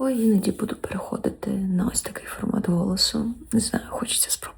Ой, іноді буду переходити на ось такий формат голосу. Не знаю, хочеться спробувати.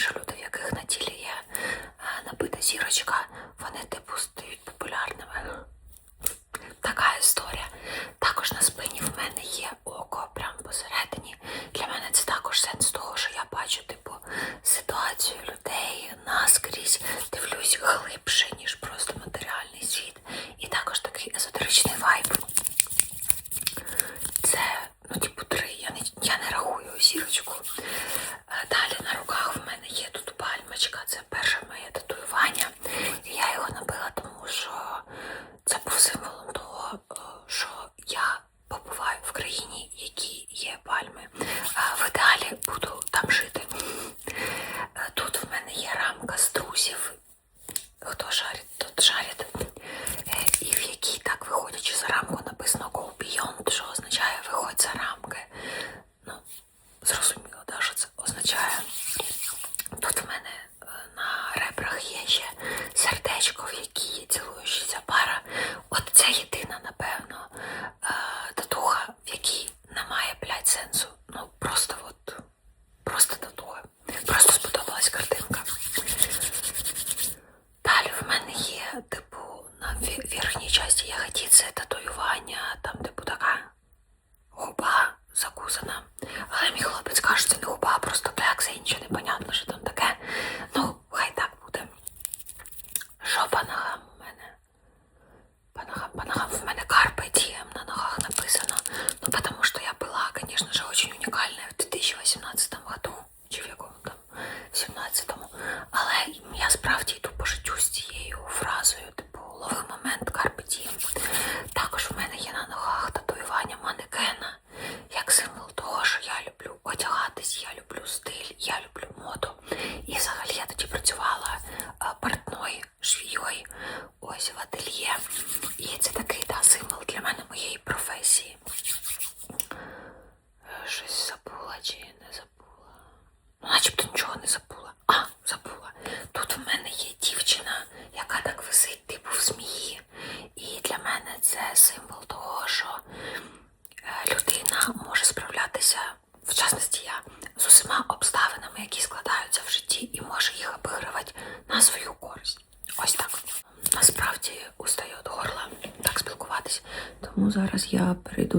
що люди, в яких на тілі є е, набита зірочка, вони типу стають популярними. Така історія. Також на спині в мене є око прямо посередині. Для мене це також сенс того, що я бачу типу, ситуацію людей наскрізь, дивлюсь глибше, ніж зрозуміло.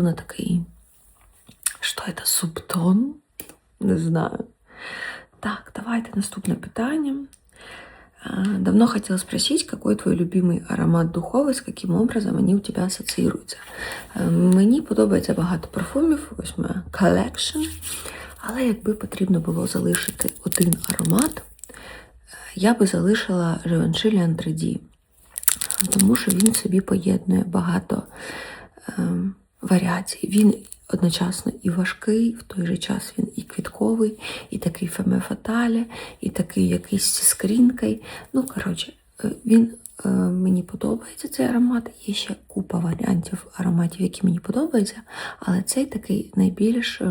на такий, що це, субтон? Не знаю. Так, давайте наступне питання. Давно хотіла спросити, який твій любимий аромат духовий, з яким образом вони у тебе асоціюються. Мені подобається багато парфумів, ось моя колекшн. Але якби потрібно було залишити один аромат, я би залишила Givenchy L'Antre D, тому що він собі поєднує багато ем, варіацій. Він одночасно і важкий, в той же час він і квітковий, і такий феме фатале, і такий якийсь зі скрінкою. Ну, коротше, е, він е, мені подобається цей аромат. Є ще купа варіантів ароматів, які мені подобаються, але цей такий найбільш.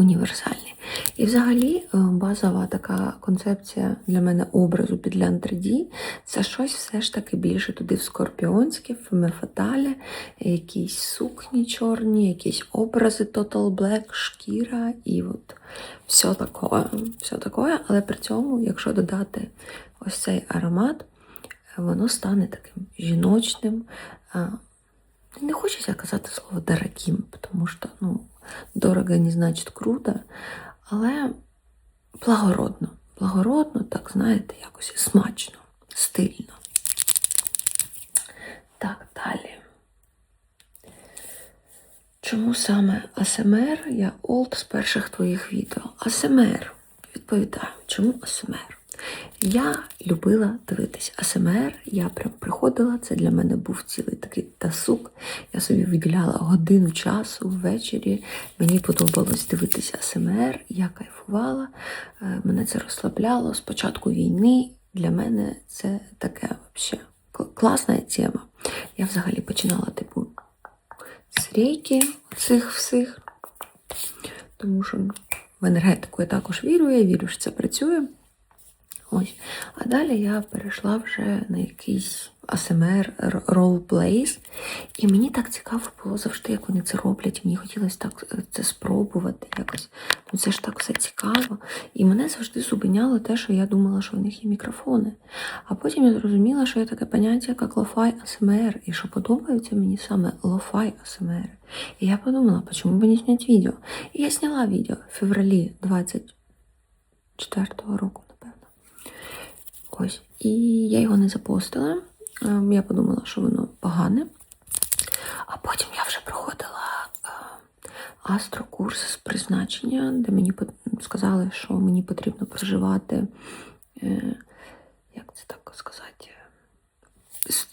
Універсальний. І взагалі е, базова така концепція для мене образу під Лян 3D – це щось все ж таки більше туди в скорпіонське, в мефаталі, якісь сукні чорні, якісь образи Total Black, шкіра і от все таке. Все таке, але при цьому, якщо додати ось цей аромат, воно стане таким жіночним. Не хочеться казати слово дорогим, тому що ну, дорого не значить круто, але благородно. Благородно, так, знаєте, якось смачно, стильно. Так, далі. Чому саме АСМР? Я олд з перших твоїх відео. АСМР. Відповідаю, чому АСМР? Я любила дивитись АСМР, я прям приходила, це для мене був цілий такий тасук. Я собі виділяла годину часу ввечері. Мені подобалось дивитися АСМР, я кайфувала, е, мене це розслабляло. З початку війни для мене це таке взагалі класна тема. Я взагалі починала типу з рейки цих всіх, тому що в енергетику я також вірю, я вірю, що це працює. Ось. А далі я перейшла вже на якийсь ASMR ролплейс, і мені так цікаво було завжди, як вони це роблять. Мені хотілося так е, це спробувати якось. Ну це ж так все цікаво. І мене завжди зупиняло те, що я думала, що в них є мікрофони. А потім я зрозуміла, що є таке поняття, як лофай ASMR, і що подобається мені саме лофай ASMR. І я подумала, чому б не зняти відео? І я зняла відео в февралі 24-го року. Ось. І я його не запостила. Ем, Я подумала, що воно погане. А потім я вже проходила е, астрокурс з призначення, де мені сказали, що мені потрібно проживати, е, як це так сказати,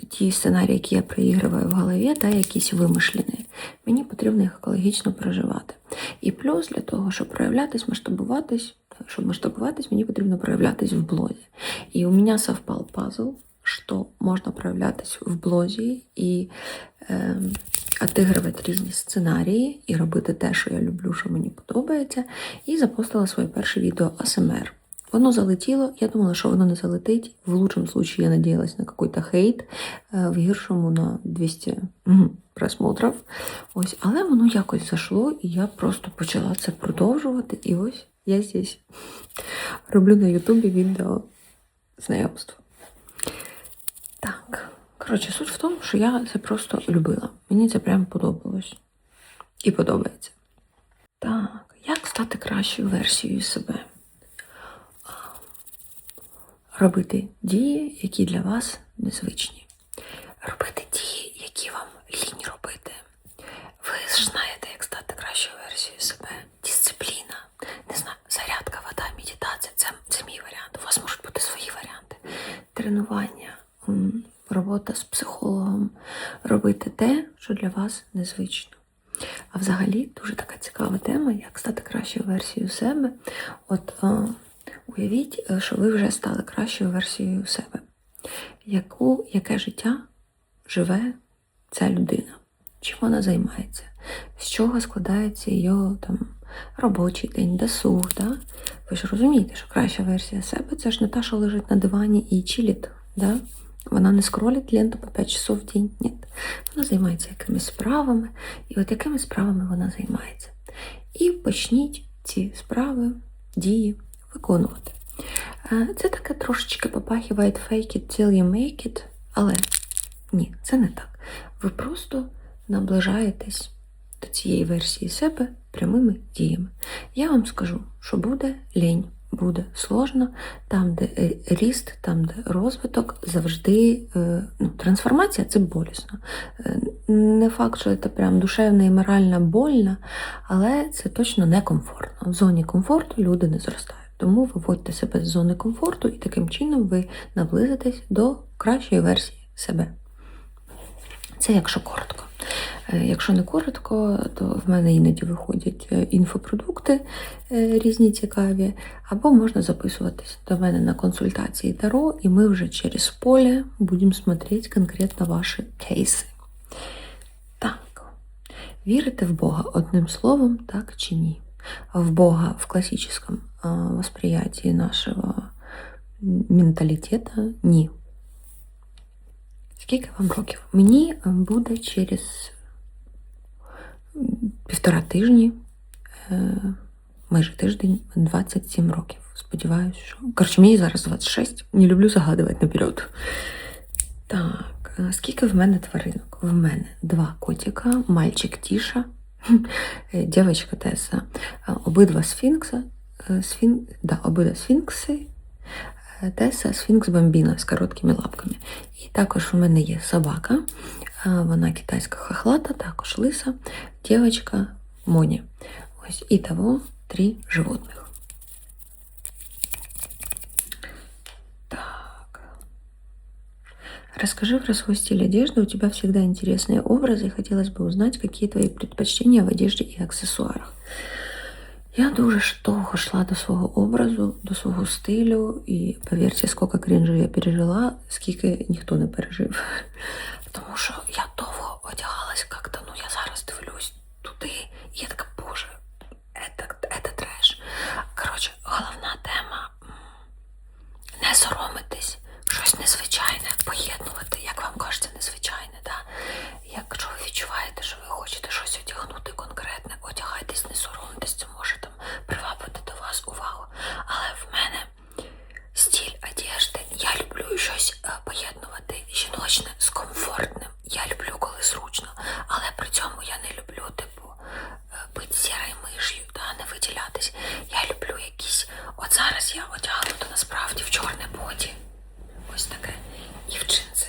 ті сценарії, які я проігрываю в голові, та якісь вимишлені. Мені потрібно їх екологічно проживати. І плюс для того, щоб проявлятись, масштабуватись, щоб масштабуватись, мені потрібно проявлятись в блозі. И у меня совпал пазл, что можно проявлятись в блозі і е, отигрувати різні сценарії, і робити те, що я люблю, що мені подобається. І запостила своє перше відео АСМР. Воно залетіло, я думала, що воно не залетить. В лучшому случае я надіялась на какой-то хейт, е, в гіршому на 200 мгм, просмотрів. Ось, але воно якось зайшло, і я просто почала це продовжувати. І ось я здесь роблю на Ютубі відео знайомство. Так, коротше, суть в тому, що я це просто любила. Мені це прям подобалось. І подобається. Так, як стати кращою версією себе? Робити дії, які для вас незвичні. Робити дії, які вам лінь робити. Ви ж знаєте, як стати кращою версією себе. Дисципліна, не знаю, зарядка, вода, медитація це, це мій варіант. У вас можуть бути свої варіанти. Тренування, робота з психологом, робити те, що для вас незвично. А взагалі дуже така цікава тема, як стати кращою версією себе. От е, уявіть, е, що ви вже стали кращою версією себе. Яку, яке життя живе ця людина? Чим вона займається? З чого складається її там, робочий день, досуг? Да? Ви ж розумієте, що краща версія себе це ж не та, що лежить на дивані і чилить. Да? Вона не скролить ленту по 5 часов в день. Ні. Вона займається якимись справами, і от якими справами вона займається. І почніть ці справи, дії виконувати. Е, Це таке трошечки попахиває fake it till you make it, але ні, це не так. Ви просто наближаєтесь до цієї версії себе прямими діями. Я вам скажу, що буде лінь, буде сложно, там, де е, ріст, там, де розвиток, завжди е, ну, трансформація це болісно. Е, Не факт, що це прям душевна і моральна больно, але це точно некомфортно. В зоні комфорту люди не зростають. Тому виводьте себе з зони комфорту, і таким чином ви наблизитесь до кращої версії себе. Це якщо коротко. Е, Якщо не коротко, то в мене іноді виходять е, інфопродукти е, різні цікаві, або можна записуватись до мене на консультації Таро, і ми вже через поле будемо смотреть конкретно ваші кейси. Так, вірите в Бога одним словом, так чи ні? В Бога в классическом восприятии нашего менталітета ні. Скільки вам років? Мені буде через півтора тижні, е, майже тиждень, 27 років. Сподіваюсь, що. Коротше, мені зараз 26. Не люблю загадувати наперед. Так, е, скільки в мене тваринок? В мене два котика, мальчик Тіша, е, дівчинка Теса, обидва сфінкса, сфін... да, обидва сфінкси, Теса сфінкс бомбіна з короткими лапками. І також у мене є собака, вона китайська хохлата, також лиса, дівчинка Моня. Ось і того три животних. Так. Расскажи про свой стиль одежды. У тебя всегда интересные образы. и Хотелось бы узнать, какие твои предпочтения в одежде и аксесуарах. Я дуже ж довго йшла до свого образу, до свого стилю, і повірте, скільки крінжу я пережила, скільки ніхто не пережив. Тому що я довго одягалась як-то, ну я зараз дивлюсь туди, і я така, боже, це, треш. Коротше, головна тема не соромитись, щось незвичайне поєднувати, як вам кажеться, незвичайне. Да? Якщо ви відчуваєте, що ви хочете щось одягнути конкретне, одягайтесь, не соромтесь, це може там привабити до вас увагу. Але в мене стиль одежди, я люблю щось е, поєднувати жіночне з комфортним. Я люблю, коли зручно, але при цьому я не люблю, типу, е, бути сірою миш'ю, да, не виділятись. Я люблю якісь. От зараз я одягнута насправді в чорне боді. Ось таке. І в джинси.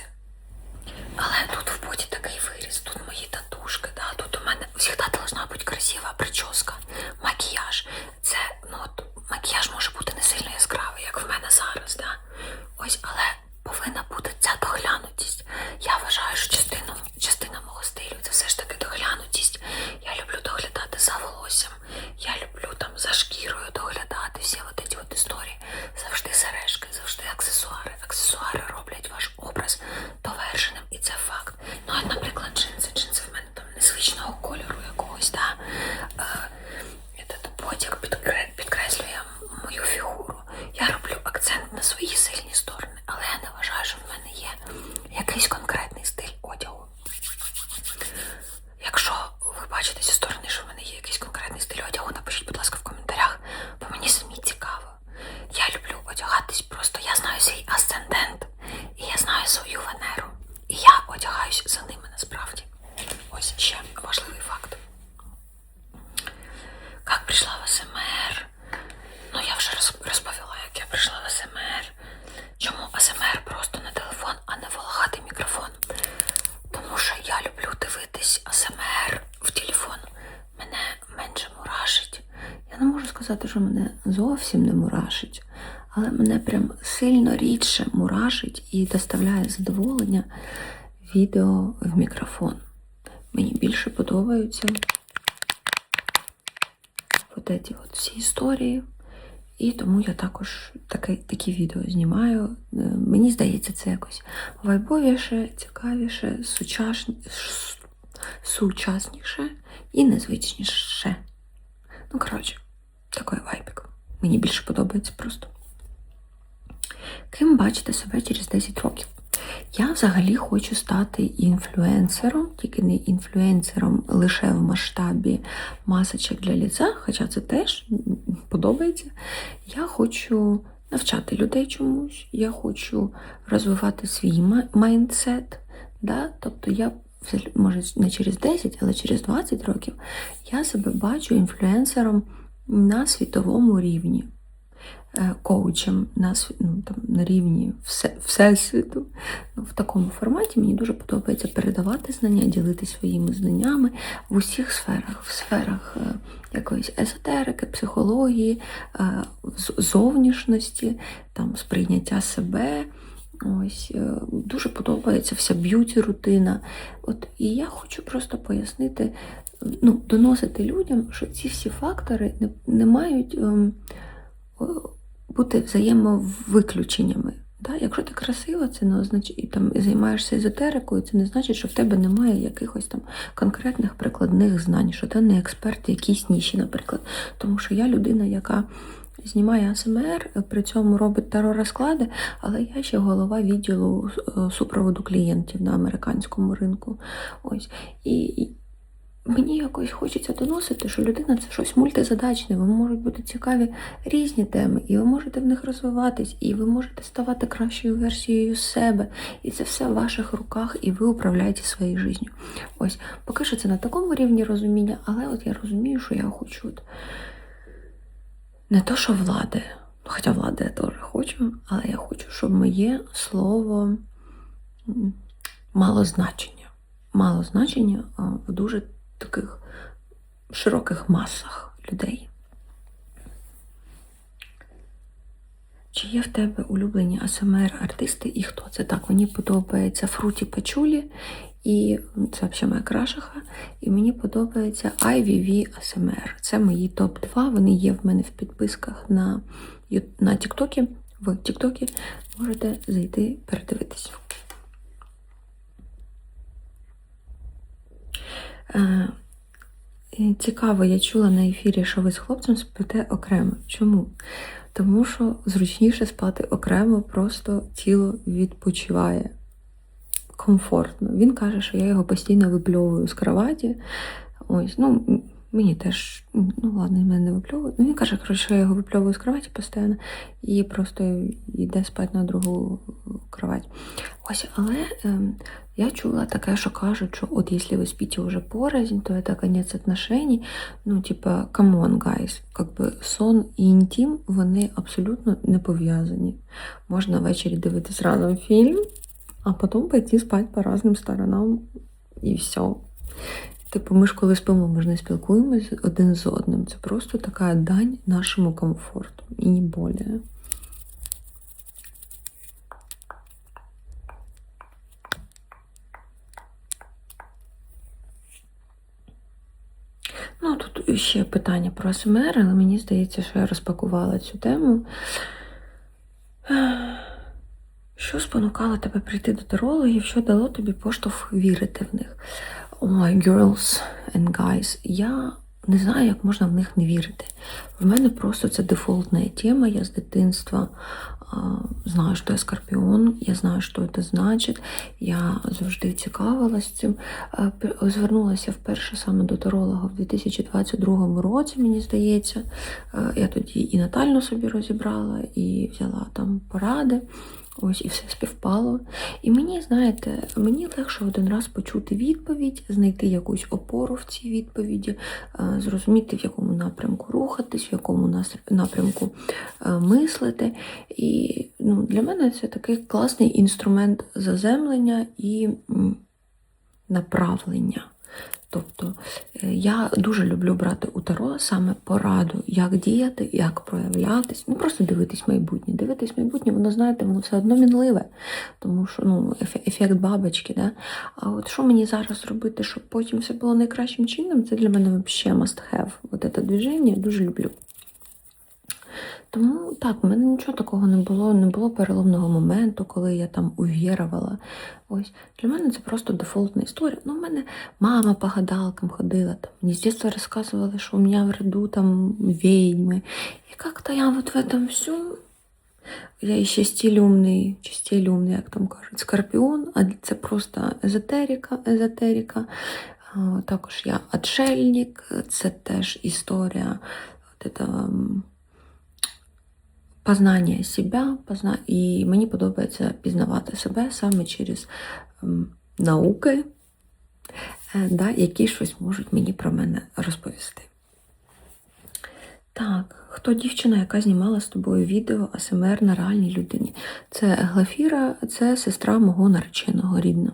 Але тут в боді такий виріз, тут мої татушки, да, тут у мене завжди должна бути красива прическа, макіяж. Це, ну от, макіяж може бути не сильно яскравий, як в мене зараз, да. Ось, але повинна бути ця доглянутість. Я вважаю, що частину, частина мого стилю це все ж таки доглянутість. Я люблю доглядати за волоссям, я люблю там за шкірою доглядати всі от ці от історії. Завжди сережки, завжди аксесуари. Аксесуари роблять ваш образ довершеним, і це факт. Ну, от, наприклад, джинси. Джинси в мене там незвичного кольору якогось, да. Е, этот потяг підкре- підкреслює мою фігуру. Я роблю акцент на свої сильні сторони, але я не вважаю, що в мене є якийсь конкретний стиль одягу. Якщо ви бачите зі сторони, що в мене є якийсь конкретний стиль одягу, напишіть, будь ласка, в коментарях, бо мені самі цікаво. Я люблю одягатись просто, я знаю свій асцендент, і я знаю свою Венеру. І я одягаюсь за ними насправді. Ось ще важливий факт. Як прийшла в СМР? Ну, я вже роз- розповіла, як я прийшла в СМР. Чому АСМР просто на телефон, а не волохатий мікрофон? Тому що я люблю дивитись АСМР в телефон. Мене менше мурашить. Я не можу що мене зовсім не мурашить, але мене прям сильно рідше мурашить і доставляє задоволення відео в мікрофон. Мені більше подобаються от ці от всі історії. І тому я також таке, такі відео знімаю. Е, Мені здається, це якось вайбовіше, цікавіше, сучасні, сучасніше і незвичніше. Ну, коротше, такий вайбік. Мені більше подобається просто. Ким бачите себе через 10 років? Я взагалі хочу стати інфлюенсером, тільки не інфлюенсером лише в масштабі масочок для ліця, хоча це теж подобається. Я хочу навчати людей чомусь, я хочу розвивати свій майндсет. Да? Тобто я може не через 10, але через 20 років я себе бачу інфлюенсером на світовому рівні е, коучем на, ну, там, на рівні все, всесвіту. Ну, в такому форматі мені дуже подобається передавати знання, ділитися своїми знаннями в усіх сферах, в сферах е, якоїсь езотерики, психології, е, зовнішності, там, сприйняття себе, Ось дуже подобається вся б'юті рутина. От і я хочу просто пояснити, ну, доносити людям, що ці всі фактори не, не мають ем, бути взаємовиключеннями. Да? Якщо ти красива, це не означає і там і займаєшся езотерикою, це не значить, що в тебе немає якихось там конкретних прикладних знань, що ти не експерт якійсь ніші, наприклад. Тому що я людина, яка знімає АСМР, при цьому робить таро-розклади, але я ще голова відділу е, супроводу клієнтів на американському ринку. Ось. І мені якось хочеться доносити, що людина це щось мультизадачне, вам можуть бути цікаві різні теми, і ви можете в них розвиватись, і ви можете ставати кращою версією себе. І це все в ваших руках, і ви управляєте своєю життю. Ось, поки що це на такому рівні розуміння, але от я розумію, що я хочу. От, не то, що влади, хоча влади я теж хочу, але я хочу, щоб моє слово мало значення. Мало значення в дуже таких широких масах людей. Чи є в тебе улюблені АСМР-артисти і хто це? Так, мені подобається Фруті Пачулі, і це взагалі моя крашаха. І мені подобається IVV ASMR. Це мої топ-2. Вони є в мене в підписках на, на TikTok. В TikTok можете зайти передивитись. Е, і Цікаво, я чула на ефірі, що ви з хлопцем спите окремо. Чому? Тому що зручніше спати окремо, просто тіло відпочиває комфортно. Він каже, що я його постійно випльовую з кроваті. Ось, ну, мені теж, ну ладно, мене не випльовують. Ну, він каже, коротше, що я його випльовую з кроваті постійно і просто йде спати на другу кровать. Ось, але ем, я чула таке, що кажуть, що от якщо ви спите уже порознь, то это конец отношений. Ну, типа, come on, guys. Как би сон і інтім, вони абсолютно не пов'язані. Можна ввечері дивитись разом фільм, а потім пойти спати по різним сторонам і все. Типу, ми ж коли спимо, ми ж не спілкуємось один з одним. Це просто така дань нашому комфорту і не более. Ну, тут ще питання про СМР, але мені здається, що я розпакувала цю тему. Що спонукало тебе прийти до тарологів, що дало тобі поштовх вірити в них? Ой, girls and guys, я не знаю, як можна в них не вірити. В мене просто це дефолтна тема. Я з дитинства знаю, що я скорпіон, я знаю, що це значить. Я завжди цікавилась цим. Звернулася вперше саме до таролога в 2022 році, мені здається. Я тоді і натальну собі розібрала, і взяла там поради. Ось і все співпало. І мені, знаєте, мені легше один раз почути відповідь, знайти якусь опору в цій відповіді, е, зрозуміти, в якому напрямку рухатись, в якому напрямку е, мислити. І ну, для мене це такий класний інструмент заземлення і направлення. Тобто е, я дуже люблю брати у Таро саме пораду, як діяти, як проявлятись. ну просто дивитись майбутнє. Дивитись майбутнє, воно, знаєте, воно все одно мінливе, тому що ну, ефект бабочки. Да? А от що мені зараз робити, щоб потім все було найкращим чином, це для мене взагалі must have. От це движення я дуже люблю. Тому так, в мене нічого такого не було, не було переломного моменту, коли я там увірувала. Ось для мене це просто дефолтна історія. Ну, в мене мама по гадалкам ходила, там, мені з дитинства розказували, що у мене в роду там ведьми. І як-то я вот в этом всьому, я ще стиль умний, чи стиль умний, як там кажуть, скорпіон, а це просто езотерика, езотерика. Також я отшельник, це теж історія от этого, м, познання себе, позна... і мені подобається пізнавати себе саме через науки, е, да, які щось можуть мені про мене розповісти. Так, хто дівчина, яка знімала з тобою відео АСМР на реальній людині? Це Глафіра, це сестра мого нареченого рідна.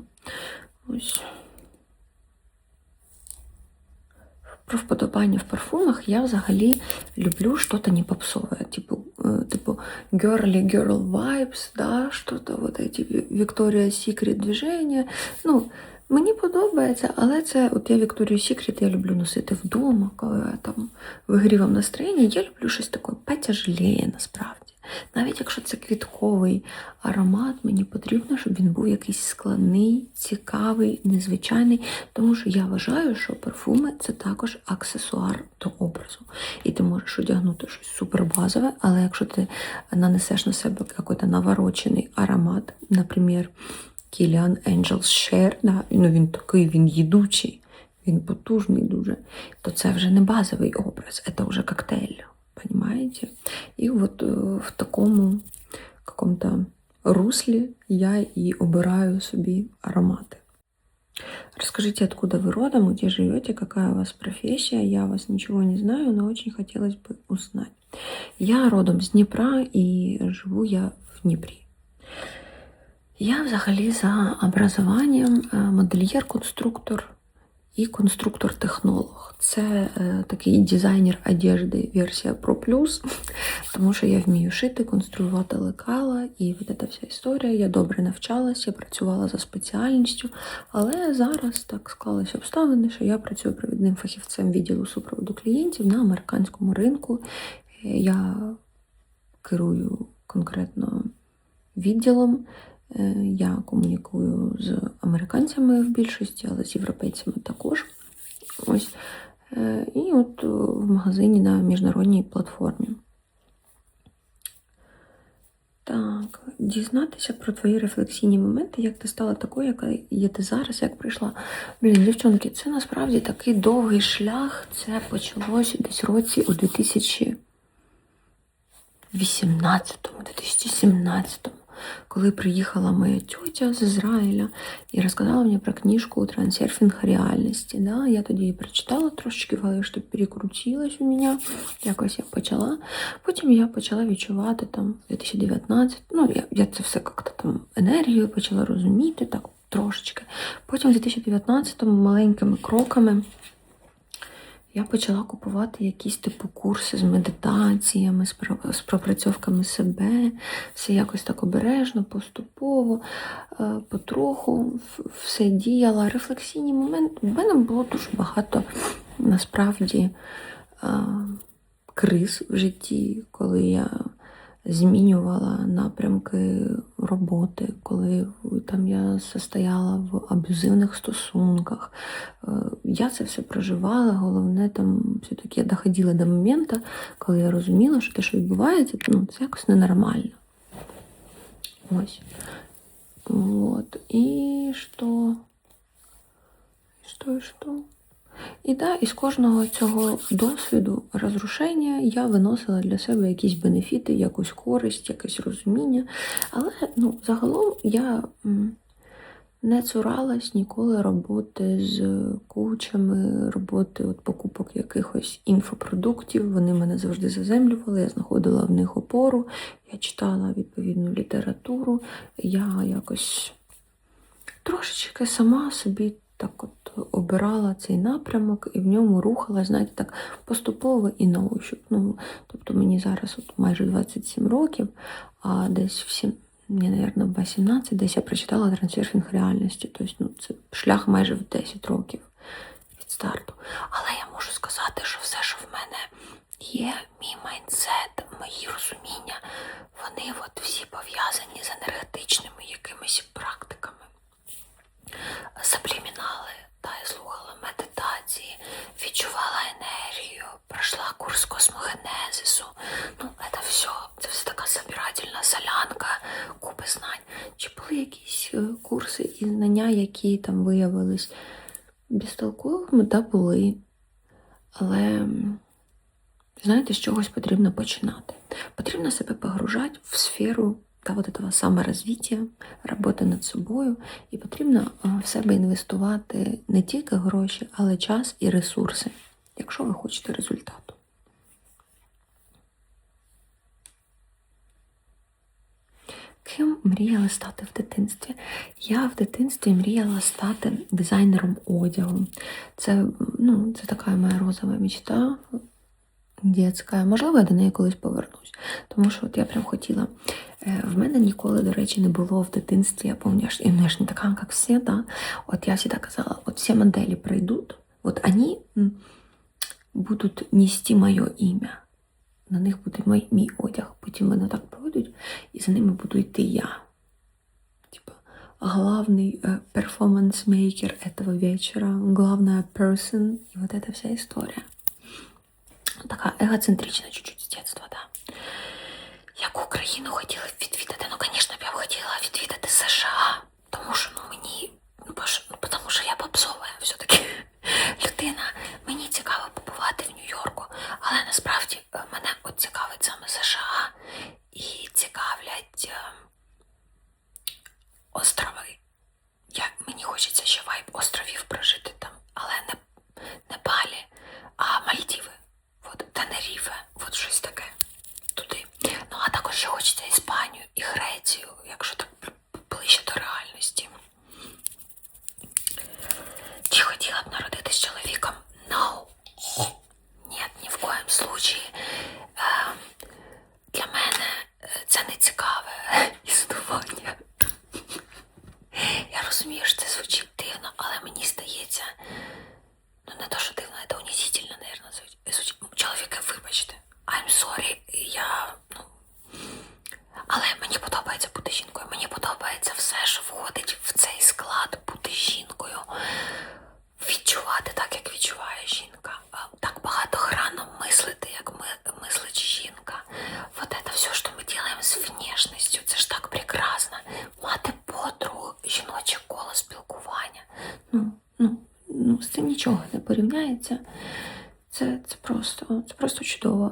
Ось. Про вподобання в парфумах я взагалі люблю щось не попсове. Типу, е, типу girly girl vibes, да, что-то вот эти Victoria's Secret движення. Ну, Мені подобається, але це от я Вікторію Сікрет я люблю носити вдома, коли я там вигрівам настроєння. Я люблю щось таке потяжліє насправді. Навіть якщо це квітковий аромат, мені потрібно, щоб він був якийсь складний, цікавий, незвичайний, тому що я вважаю, що парфуми це також аксесуар до образу. І ти можеш одягнути щось супербазове, але якщо ти нанесеш на себе якийсь наворочений аромат, наприклад, Кіліан Angels Share, да, ну він такий, він їдучий, він потужний дуже, то це вже не базовий образ, це вже коктейль, понимаете? І от е, в такому каком-то руслі я і обираю собі аромати. Расскажите, откуда вы родом, где живете, какая у вас профессия. Я о вас ничего не знаю, но очень хотелось бы узнать. Я родом з Дніпра і живу я в Дніпрі. Я взагалі за образованням е, модельєр-конструктор І конструктор-технолог. Це е, такий дизайнер одежди версія Pro Plus, тому що я вмію шити, конструювати лекала, і от ця вся історія. Я добре навчалася, працювала за спеціальністю, але зараз так склалися обставини, що я працюю провідним фахівцем відділу супроводу клієнтів на американському ринку. Е, Я керую конкретно відділом. Е, Я комунікую з американцями в більшості, але з європейцями також. Ось. Е, І от е, в магазині на міжнародній платформі. Так, дізнатися про твої рефлексійні моменти, як ти стала такою, яка є ти зараз, як прийшла. Блін, дівчонки, це насправді такий довгий шлях. Це почалося десь році у 2018-му, 2017-му коли приїхала моя тетя з Ізраїля і розказала мені про книжку «Трансерфінг реальності». Да? Я тоді її прочитала трошечки, але що перекрутилось у мене. Якось я почала. Потім я почала відчувати там 2019, ну я, я це все як-то там енергію почала розуміти, так трошечки. Потім в 2019-му маленькими кроками. Я почала купувати якісь типу курси з медитаціями, з пропрацьовками себе, все якось так обережно, поступово, е, потроху все діяла. Рефлексійні моменти. У мене було дуже багато насправді е, криз в житті, коли я змінювала напрямки роботи, коли там я состояла в аб'юзивних стосунках. Е, Я це все проживала. Головне, там все-таки я доходила до моменту, коли я розуміла, що те, що відбувається, ну, це якось ненормально. Ось. Вот. І що? Що, і що? І да, із кожного цього досвіду розрушення я виносила для себе якісь бенефіти, якусь користь, якесь розуміння. Але ну, загалом я не цуралась ніколи роботи з коучами, роботи от покупок якихось інфопродуктів. Вони мене завжди заземлювали, я знаходила в них опору, я читала відповідну літературу, я якось трошечки сама собі так от обирала цей напрямок і в ньому рухала, знаєте, так поступово і на ощуп. Ну, тобто мені зараз от майже 27 років, а десь в сім, ні, наверное, в 18 десь я прочитала трансерфінг реальності. Тобто, ну, це шлях майже в 10 років від старту. Але я можу сказати, що все, що в мене є, мій майндсет, мої розуміння, вони от всі пов'язані з енергетичними якимись практиками саблімінали, та я слухала медитації, відчувала енергію, пройшла курс космогенезису. Ну, це все, це все така собирательна солянка, купи знань. Чи були якісь е, курси і знання, які там виявились безтолковими? Да, були. Але знаєте, з чогось потрібно починати. Потрібно себе погружати в сферу та вот этого саморазвиття, роботи над собою, і потрібно в себе інвестувати не тільки гроші, але час і ресурси, якщо ви хочете результату. Ким мріяла стати в дитинстві? Я в дитинстві мріяла стати дизайнером одягу. Це, ну, це така моя розова мечта. дітська. Можливо, я до неї колись повернусь. Тому що от я прям хотіла. Е, В мене ніколи, до речі, не було в дитинстві, я пам'ятаю, я, ну, я ж не така, як всі, да? От я завжди казала, от всі моделі прийдуть, от вони м, будуть нести моє ім'я. На них буде мій, мій одяг. Потім вони так пройдуть, і за ними буду йти я. Типа, главный э, перформанс-мейкер этого вечера, главная person, и вот эта вся история. Така егоцентрична чуть-чуть з дитинства, да. Яку країну хотіла б відвідати? Ну, звісно, я б хотіла відвідати США, тому що ну, мені, ну, бо ж- ну, тому що я попсова все-таки людина. Мені цікаво побувати в Нью-Йорку, але насправді е, мене от цікавить саме США і цікавлять е, острови. Я, мені хочеться ще вайб островів прожити там, але не, не Балі, а Мальдіви. От Тенеріфе, от щось таке туди. Ну, а також ще хочеться Іспанію і Грецію, якщо так бл- ближче до реальності. Чи хотіла б народитись чоловіком? No. Нет, ні в коєму случаї. Е, для мене е, це не цікаве існування. Я розумію, що це звучить дивно, але мені здається, ну не то, що дивно, це унізительно, наверное, звучить. Чоловіки, вибачте, I'm sorry, я, ну, але мені подобається бути жінкою. Мені подобається все, що входить в цей склад бути жінкою. Відчувати так, як відчуває жінка. Так багатогранно мислити, як ми, мислить жінка. Вот это все, що ми робимо з внешністю, це ж так прекрасно. Мати подругу, жіноче коло спілкування. Ну, ну, ну, з цим нічого не порівняється. Це, це просто, це просто чудово.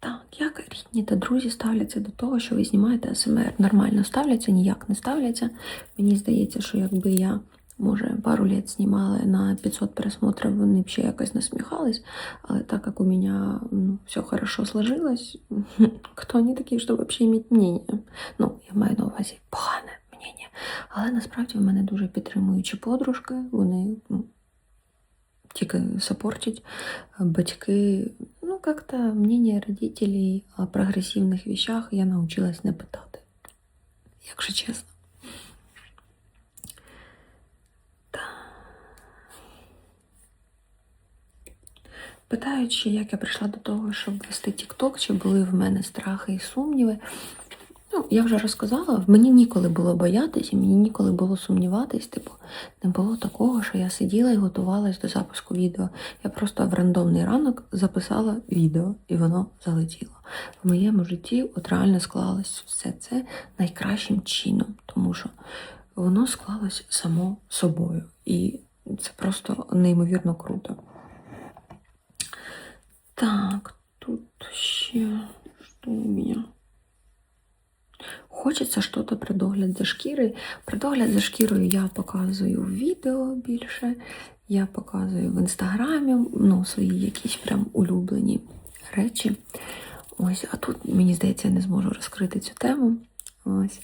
Так, як рідні та друзі ставляться до того, що ви знімаєте СМР? Нормально ставляться, ніяк не ставляться. Мені здається, що якби я, може, пару літ знімала на 500 пересмотрів, вони б ще якось насміхались. Але так як у мене ну, все хорошо сложилось, хто вони такі, щоб взагалі мати мнення? Ну, я маю на увазі погане мнення. Але насправді в мене дуже підтримуючі подружки, вони ну, тільки саппортять. Батьки, ну, как-то мнение родителей о прогрессивных вещах я научилась не питати, якщо чесно. Питаючи, як я прийшла до того, щоб вести TikTok, чи були в мене страхи і сумніви. Ну, я вже розказала, мені ніколи було боятись, і мені ніколи було сумніватись. Типу, не було такого, що я сиділа і готувалась до запуску відео. Я просто в рандомний ранок записала відео, і воно залетіло. В моєму житті от реально склалось все це найкращим чином, тому що воно склалось само собою. І це просто неймовірно круто. Так, тут ще що у мене? Хочеться щось про догляд за шкірою. Про догляд за шкірою я показую в відео більше, я показую в інстаграмі ну, свої якісь прям улюблені речі. Ось, а тут, мені здається, я не зможу розкрити цю тему. Ось.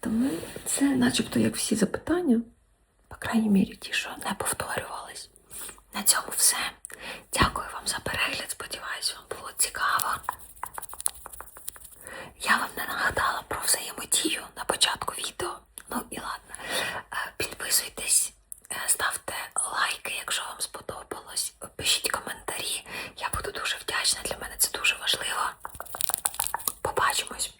Тому це начебто як всі запитання, по крайній мірі, ті, що не повторювались. На цьому все. Дякую вам за перегляд. Сподіваюсь, вам було цікаво. Я вам не нагадала про взаємодію на початку відео. Ну і ладно. Е, підписуйтесь, е, ставте лайки, якщо вам сподобалось. Пишіть коментарі. Я буду дуже вдячна, для мене це дуже важливо. Побачимось!